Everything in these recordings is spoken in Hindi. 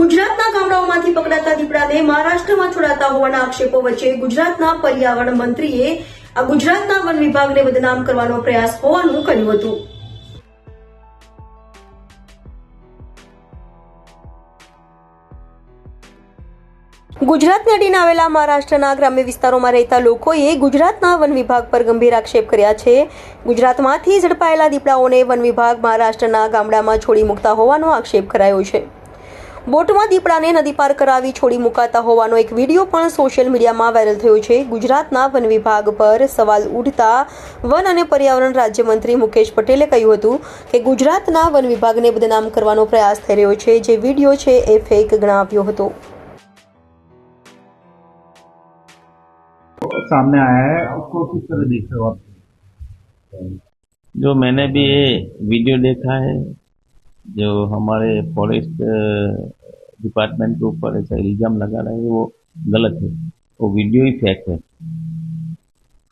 ગુજરાતના ગામડાઓમાંથી પકડાતા દીપડાને મહારાષ્ટ્રમાં છોડાતા હોવાના આક્ષેપો વચ્ચે ગુજરાતના પર્યાવરણ મંત્રીએ આ ગુજરાતના વન વિભાગને બદનામ કરવાનો પ્રયાસ હોવાનું કહ્યું હતું. ગુજરાતને અડીને આવેલા મહારાષ્ટ્રના ગ્રામ્ય વિસ્તારોમાં રહેતા લોકોએ ગુજરાતના વન વિભાગ પર ગંભીર આક્ષેપ કર્યા છે. ગુજરાતમાંથી ઝડપાયેલા દીપડાઓને વન વિભાગ મહારાષ્ટ્રના ગામડામાં છોડી મૂકતા હોવાનો આક્ષેપ કરાયો છે. બોટમાં દીપડાને નદી પાર કરાવી છોડી મુકાતા હોવાનો એક વીડિયો પણ સોશિયલ મીડિયામાં વાયરલ થયો છે. ગુજરાતના વન વિભાગ પર સવાલ ઉઠતા વન અને પર્યાવરણ રાજ્યમંત્રી મુકેશ પટેલે કહ્યું હતું કે ગુજરાતના વન વિભાગને બદનામ કરવાનો પ્રયાસ થઈ રહ્યો છે. જે વીડિયો છે એ ફેક ગણાવ્યો હતો. सामने आया है, उसको किस तरह देख रहे हो आप? जो मैंने भी वीडियो देखा है, जो हमारे फॉरेस्ट डिपार्टमेंट के ऊपर ऐसा इल्ज़ाम लगा रहे हैं, वो गलत है। वो वीडियो ही फेक है।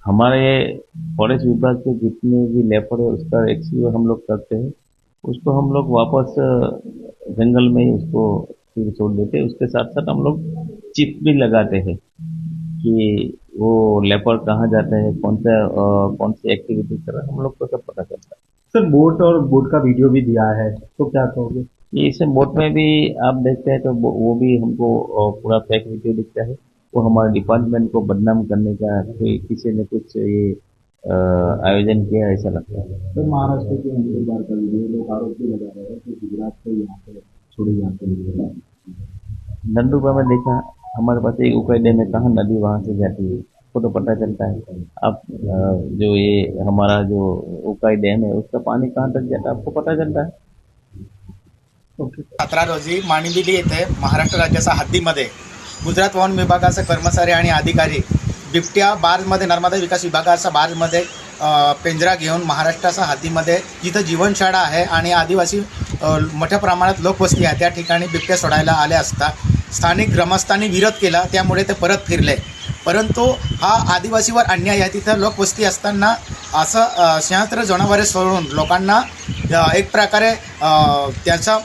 हमारे फॉरेस्ट विभाग के जितने भी लेपर है, उसका रेस्क्यू हम लोग करते हैं। उसको हम लोग वापस जंगल में ही उसको फिर छोड़ देते हैं। उसके साथ साथ हम लोग चिप भी लगाते हैं कि वो लेपर्ड कहाँ जाते हैं? कौन सा अ, कौन सी एक्टिविटी कर रहे हैं? हम लोग को सब पता चलता है। सर बोट और बोट का वीडियो भी दिया है तो क्या कहोगे? ये इसे बोट में भी आप देखते हैं तो वो भी हमको पूरा फेक वीडियो दिखता है। वो हमारे डिपार्टमेंट को बदनाम करने का किसी ने कुछ ये आयोजन किया ऐसा लगता है। सर महाराष्ट्र के नंदुरबार का वीडियो लोग आरोप भी लगा रहे हैं कि गुजरात से यहाँ पे छोड़ी जाते हैं। नंदुरबार में देखा हमारे पास एक उकई डैम है कहाँ नदी वहाँ से जाती है। उसको तो पता चलता है। अब जो ये हमारा जो उकाई डैम है, उसका पानी कहाँ तक जाता है, आपको पता चलता है? सतरा रोजी माणिबिली येथे महाराष्ट्र राज्याच्या हद्दीमध्ये गुजरात वन विभागाचे कर्मचारी आणि अधिकारी बिबट्या बार्जमध्ये नर्मदा विकास विभागाच्या बार्जमध्ये पिंजरा घेऊन महाराष्ट्राच्या हद्दीमध्ये जिथं जीवनशाळा आहे आणि आदिवासी मोठ्या प्रमाणात लोकवस्ती आहे, त्या ठिकाणी बिबट्या सोडायला आले असता स्थानिक ग्रामस्थांनी विरोध केला त्यामुळे ते परत फिरले. परंतु हा आदिवासीवर अन्याय आहे. तिथं लोकवस्ती असताना असं अ, जनावरे सोडून लोकांना एक प्रकारे त्याचा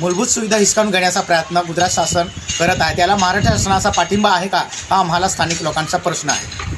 मूलभूत सुविधा हिसकावून घेण्याचा प्रयत्न गुजरात शासन करत आहे. त्याला महाराष्ट्र शासनाचा पाठिंबा आहे का? हा आम्हाला स्थानिक लोकांचा प्रश्न आहे.